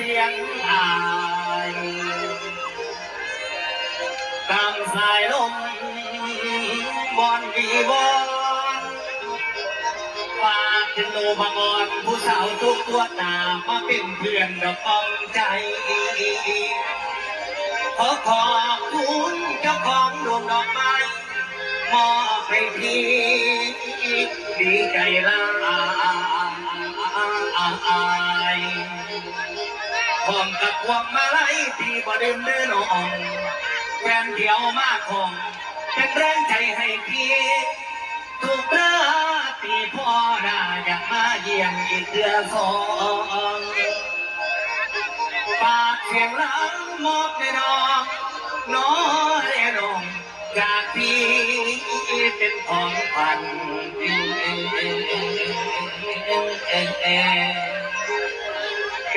สียงอายตามสายลมบอนวีบอนฝากถึงโนบางอนผู้สาวทุกตัวตามาเป็นเพื่อนดอกป้องใจขอขอบคุณเจ้าของดวงดอกไม้มอบให้พี่ดีใจละอา ร้อมามมาลัยที่บ่เดิมเดินอองแฟนเดียวมากคงเป็นแรงใจให้พี่ทุกราตรีพ่อน่าอยากมาเยี่ยมอีกเดือนสองฝากเสียงหลังมอบให้น้องน้องเรนองจากพี่เป็นของขวัญเ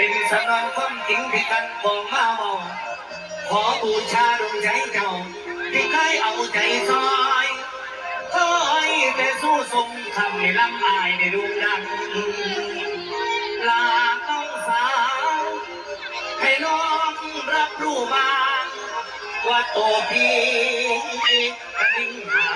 ป็นสำนวนความจริงที่กันบอกมาเมาขอบูชาดวงใจเจ้าที่เคยเอาใจซอยคอยแต่สู้สมทำให้ลำอายในดวงดังลาต้องสาวให้น้องรับรู้บ้างว่าโตพี่กระดิ่งหา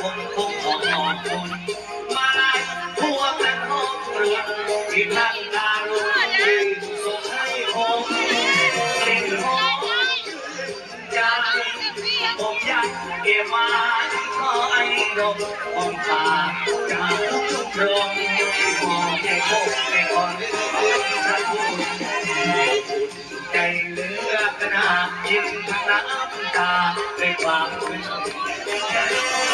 ผมคงของนอนคนมาไล่พวกกันห้องเรือนที่ท่านตาลุงส่งให้ผมกลิ่นหอมใจผมอยากเก็บมาขอไอ้ดมของปากจากทุกทุกๆโรงมองให้พบให้ก่อนลืมพระคุณใจเหลือกนายิ้มน้ำตาด้วยความซึ้งราง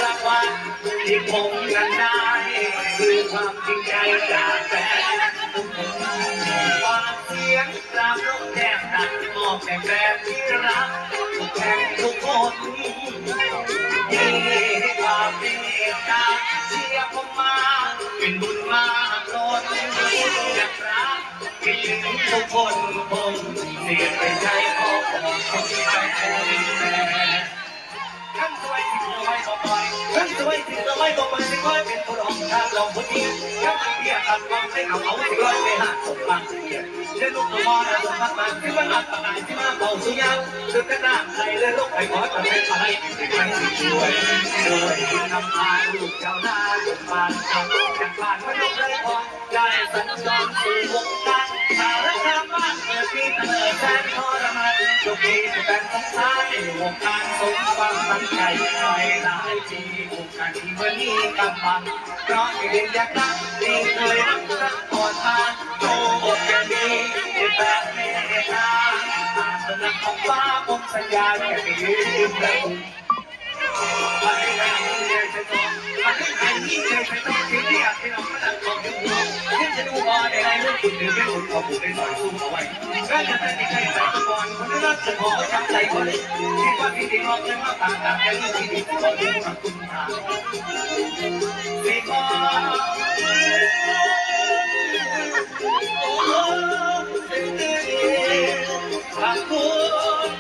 ที่ผมนั้นได้คือความจริงใจจากแฟนฝากเสียงกราบลงแทบตัดมอบแด่แฟนที่รักแห่งทุกคนที่ให้ความเมตตาเชียร์ผมมาเป็นบุญมากล้นอยากรักคิดถึงทุกคนผมเสียใจใจของผมที่แทน ท่านสวยที่เราไม่บอกไปสิคอยเป็นผู้รองทางลองคนนี้ถ้ามันเบียกันความไม่เอาเอาสิร้อยไปหาสมบัติเสียเดินลูกตัวมอนะสมบัติมันที่มันอัดประกายที่มาเบาสุยางดึกกระด้างใจและลูกไปขอตัดเป็นอะไรไปช่วยช่วยนำพาลูกเจ้าหน้าลูกบ้านเจ้าจากบ้านพนมเลยพอได้สัญจรสู่วงการสารคามบ้าน มานโชคดีที่เป็นสงสารในวงการสมความตั้งใจไปหลายทีวงการที่วันนี้กำลังเพราะเรียนอยากรักที่เคยรักรักก่อนมาโตอดกันดีที่แบบไม่ได้ทางตาสนักของฟ้าผมสัญญาจะไม่ลืมเลยไปไหนเลยจะต้องไปไหนเลยจะต้อง หรือเรื่องคุณเอาบุกไปสอยสู้เอาไว้ก็จะเป็นที่ใครใส่บอนคนที่รักจะขอจำใจคนคิดว่าพี่ดีมองเงินมาต่างกันแต่เรื่องที่ดีก็ดูกับคุณค่าสิบอขอบคุณ